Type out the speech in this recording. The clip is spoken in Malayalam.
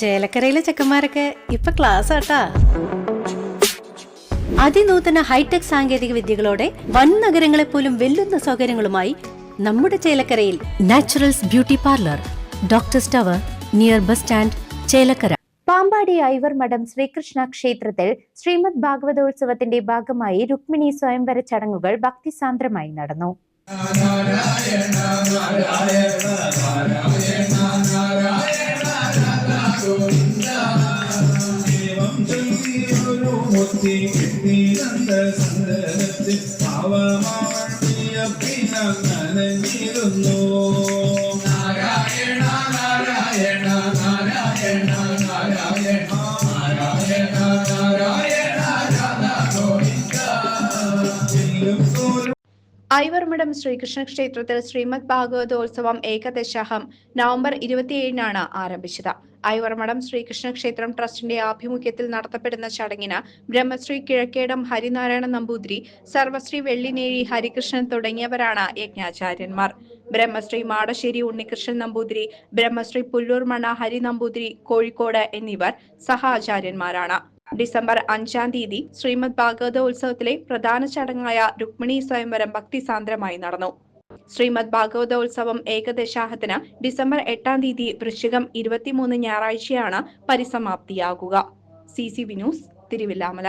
ചേലക്കരയിലെ ചെക്കന്മാരൊക്കെ ഇപ്പൊ ക്ലാസ് ആട്ടാ. അതിനൂതന ഹൈടെക് സാങ്കേതിക വിദ്യകളോടെ വൻ നഗരങ്ങളെ പോലും വെല്ലുന്ന സൗകര്യങ്ങളുമായി നമ്മുടെ ചേലക്കരയിൽ naturals beauty parlour doctor tower near bus stand Chelakkara. Pambadi Ivor Madom Sreekrishna ക്ഷേത്രത്തിൽ ശ്രീമദ് ഭാഗവതോത്സവത്തിന്റെ ഭാഗമായി രുക്മിണി സ്വയംവര ചടങ്ങുകൾ ഭക്തിസാന്ദ്രമായി നടന്നു. முத்தி நீரந்த சந்தனத்தில் பாவமாவள் பியப்பினம் நனைஞ்சிருந்தோ நாராயணா நாராயணா நாராயணா ഐവർമഠം ശ്രീകൃഷ്ണ ക്ഷേത്രത്തിൽ ശ്രീമദ് ഭാഗവതോത്സവം ഏകദശാഹം നവംബർ ഇരുപത്തിയേഴിനാണ് ആരംഭിച്ചത്. ഐവർമഠം ശ്രീകൃഷ്ണ ക്ഷേത്രം ട്രസ്റ്റിന്റെ ആഭിമുഖ്യത്തിൽ നടത്തപ്പെടുന്ന ചടങ്ങിന് ബ്രഹ്മശ്രീ കിഴക്കേടം ഹരിനാരായണ നമ്പൂതിരി സർവശ്രീ വെള്ളിനേഴി ഹരികൃഷ്ണൻ തുടങ്ങിയവരാണ് യജ്ഞാചാര്യന്മാർ. ബ്രഹ്മശ്രീ മാടശ്ശേരി ഉണ്ണികൃഷ്ണൻ നമ്പൂതിരി ബ്രഹ്മശ്രീ പുല്ലൂർ മണ്ണ ഹരി നമ്പൂതിരി കോഴിക്കോട് എന്നിവർ സഹാചാര്യന്മാരാണ്. ഡിസംബർ അഞ്ചാം തീയതി ശ്രീമദ് ഭാഗവതോത്സവത്തിലെ പ്രധാന ചടങ്ങായ രുക്മിണി സ്വയംവരം ഭക്തിസാന്ദ്രമായി നടന്നു. ശ്രീമദ് ഭാഗവതോത്സവം ഏകദശാഹത്തിന് ഡിസംബർ എട്ടാം തീയതി വൃശ്ചികം ഇരുപത്തിമൂന്ന് ഞായറാഴ്ചയാണ് പരിസമാപ്തിയാകുക. C C V news Thiruvilwamala.